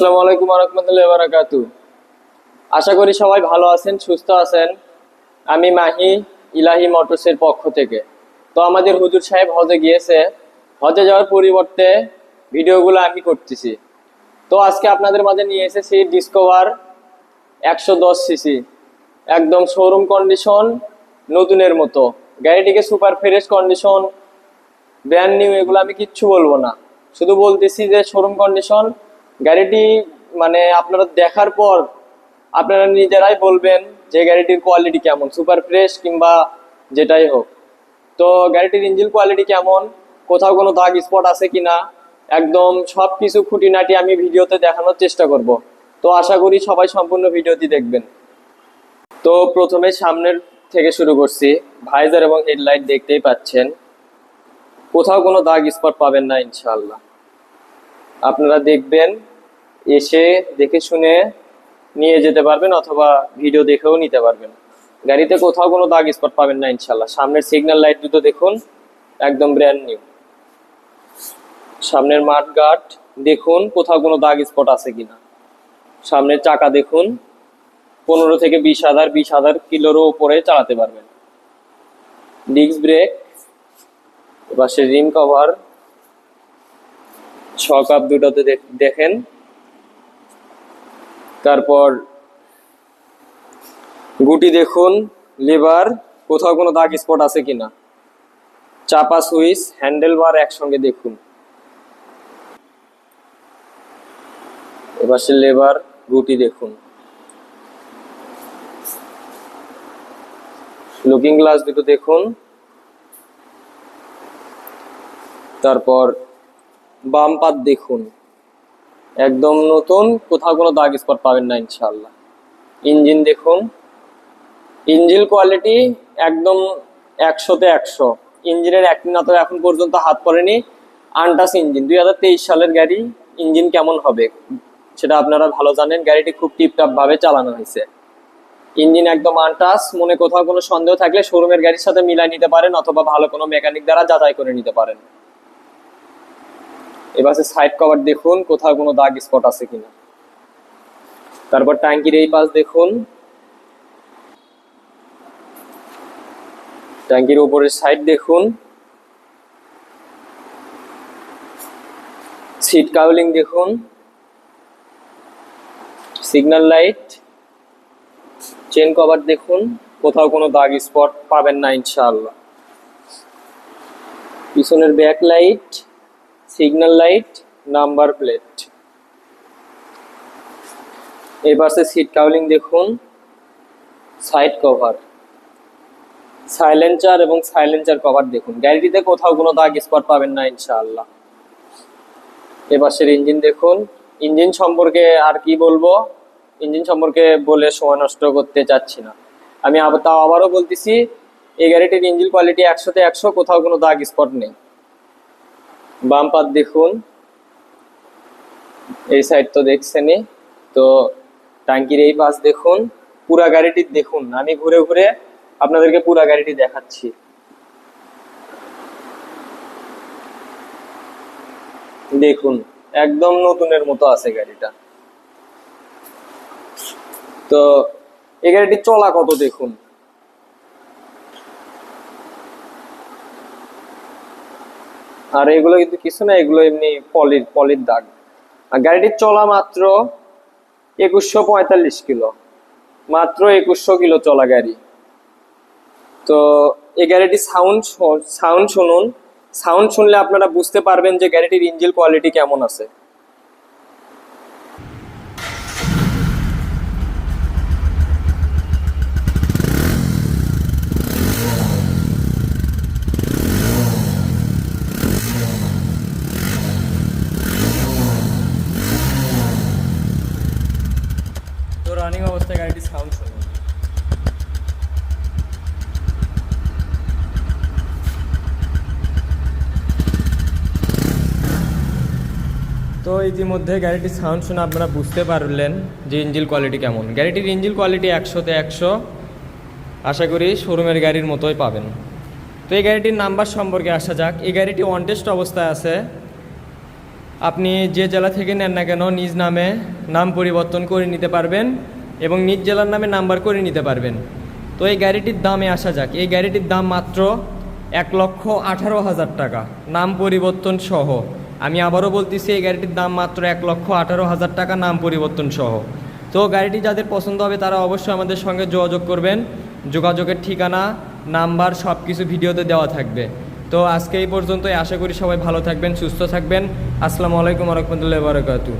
আসসালামু আলাইকুম রহমতুল্লাহ বারাকাতু আশা করি সবাই ভালো আছেন, সুস্থ আছেন। আমি মাহি ইলাহি মোটরসের পক্ষ থেকে। তো আমাদের হুজুর সাহেব হজে গিয়েছে। হজে যাওয়ার পরিবর্তে ভিডিওগুলো আমি করতেছি। তো আজকে আপনাদের মাঝে নিয়ে এসেছি ডিসকভার একশো দশ সিসি। একদম শোরুম কন্ডিশন নতুনের মতো। গাড়িটিকে super fresh condition brand new এগুলো আমি কিচ্ছু বলব না। শুধু বলতেছি যে শোরুম কন্ডিশন গাড়িটি মানে আপনারা দেখার পর আপনারা নিজেরাই বলবেন যে গাড়িটির কোয়ালিটি কেমন সুপার ফ্রেশ কিংবা যেটাই হোক। তো গাড়িটির ইঞ্জিন কোয়ালিটি কেমন, কোথাও কোনো দাগ স্পট আছে কি না একদম সব কিছু খুঁটিনাটি আমি ভিডিওতে দেখানোর চেষ্টা করব। তো আশা করি সবাই সম্পূর্ণ ভিডিওটি দেখবেন। তো প্রথমে সামনের থেকে শুরু করছি। ভাইজার এবং হেডলাইট দেখতেই পাচ্ছেন। কোথাও কোনো দাগ স্পট পাবেন না ইনশাল্লাহ আপনারা দেখবেন এসে দেখে শুনে নিয়ে যেতে পারবেন অথবা ভিডিও দেখেও নিতে পারবেন। গাড়িতে কোথাও কোনো দাগ স্পট পাবেন না, ইনশাল্লাহ। সামনের সিগন্যাল লাইট দুটো দেখুন, একদম ব্র্যান্ড নিউ সামনের মাঠ গার্ড দেখুন, কোথাও কোনো দাগ স্পট আছে কিনা। সামনের চাকা দেখুন, পনেরো থেকে বিশ হাজার বিশ হাজার কিলোরও উপরে চালাতে পারবেন। ডিস্ক ব্রেক পাশে রিম কভার ছ কাপ দুটোতে দেখেন। তারপর গুটি দেখুন, লিভার, কোথাও কোনো দাগ স্পট আছে কিনা। চাপা সুইচ, হ্যান্ডেল বার একসঙ্গে দেখুন। এবার সে লেবার গুটি দেখুন। লুকিং গ্লাস দুটো দেখুন। তারপর বাম পাত দেখুন। একদম নতুন, কোথাও কোনো দাগ স্পট পাবেন না ইনশাল্লাহ ইঞ্জিন দেখুন। ইঞ্জিন কোয়ালিটি একদম একশোতে একশো। ইঞ্জিনের একদিনা তো এখন পর্যন্ত হাত পড়েনি। আনটাস ইঞ্জিন, দুই হাজার তেইশ সালের গাড়ি, ইঞ্জিন কেমন হবে সেটা আপনারা ভালো জানেন। গাড়িটি খুব টিপটাপ ভাবে চালানো হয়েছে। ইঞ্জিন একদম আনটাস, মনে কোথাও কোনো সন্দেহ থাকলে শোরুমের গাড়ির সাথে মিলাই নিতে পারেন অথবা ভালো কোনো মেকানিক দ্বারা যাচাই করে নিতে পারেন। এবার সাইড কভার দেখুন, কোথাও কোনো দাগ স্পট আছে কিনা। তারপর ট্যাঙ্কির এই পাশ দেখুন। ট্যাঙ্কির উপরের সাইড দেখুন। সিট কাউলিং দেখুন। সিগন্যাল লাইট চেন কভার দেখুন। কোথাও কোনো দাগ স্পট পাবেন না, ইনশাআল্লাহ। পিছনের back light signal light number plate এই সিট কাউলিং দেখুন সাইড কভার সাইলেন্সার এবং সাইলেন্সার কভার দেখুন। গাড়িটিতে কোথাও কোনো দাগ স্পট পাবেন না, ইনশাআল্লাহ। এ পাশের ইঞ্জিন দেখুন। ইঞ্জিন সম্পর্কে আর কি বলব? ইঞ্জিন সম্পর্কে বলে সময় নষ্ট করতে চাচ্ছি না। আমি তাও আবারও বলতেছি, এই গাড়িটির ইঞ্জিন কোয়ালিটি একশোতে একশো, কোথাও কোনো দাগ স্পট নেই। বাম পাত দেখুন। এই সাইড তো দেখছেনই। তো টাঙ্কির এই পাশ দেখুন। পুরা গাড়িটি দেখুন। আমি ঘুরে ঘুরে আপনাদেরকে পুরা গাড়িটি দেখাচ্ছি। দেখুন, একদম নতুনের মতো আছে গাড়িটা। তো এই গাড়িটি চলা কত দেখুন? আর এগুলো কিন্তু কিছু না, এগুলো এমনি পলির পলির দাগ। আর গাড়িটির চলা মাত্র একুশশো পঁয়তাল্লিশ কিলো। মাত্র একুশশো কিলো চলা গাড়ি। তো এই গাড়িটি সাউন্ড সাউন্ড শুনুন। সাউন্ড শুনলে আপনারা বুঝতে পারবেন যে গাড়িটির ইঞ্জিন কোয়ালিটি কেমন আছে। রানিং অবস্থায় গাড়িটির সাউন্ড শুনুন তো ইতিমধ্যে গাড়িটির সাউন্ড শুনে আপনারা বুঝতে পারলেন যে ইঞ্জিল কোয়ালিটি কেমন। গাড়িটির ইঞ্জিল কোয়ালিটি একশোতে একশো। আশা করি শোরুমের গাড়ির মতোই পাবেন। তো এই গাড়িটির নাম্বার সম্পর্কে আসা যাক। এই গাড়িটি ওয়ান টেস্ট অবস্থায় আছে। আপনি যে জেলা থেকে নেন না কেন, নিজ নামে নাম পরিবর্তন করে নিতে পারবেন। এবং নিজ জেলার নামে নাম্বার করে নিতে পারবেন। তো এই গাড়িটির দামে আসা যাক। এই গাড়িটির দাম মাত্র এক লক্ষ আঠারো হাজার টাকা। নাম পরিবর্তন সহ। আমি আবারও বলতেছি, এই গাড়িটির দাম মাত্র এক লক্ষ আঠারো হাজার টাকা, নাম পরিবর্তন সহ। তো গাড়িটি যাদের পছন্দ হবে, তারা অবশ্যই আমাদের সঙ্গে যোগাযোগ করবেন। যোগাযোগের ঠিকানা, নাম্বার সব কিছু ভিডিওতে দেওয়া থাকবে। তো আজকে এই পর্যন্তই। আশা করি সবাই ভালো থাকবেন, সুস্থ থাকবেন। আসসালামু আলাইকুম রহমতুল্লাহ বারকাতু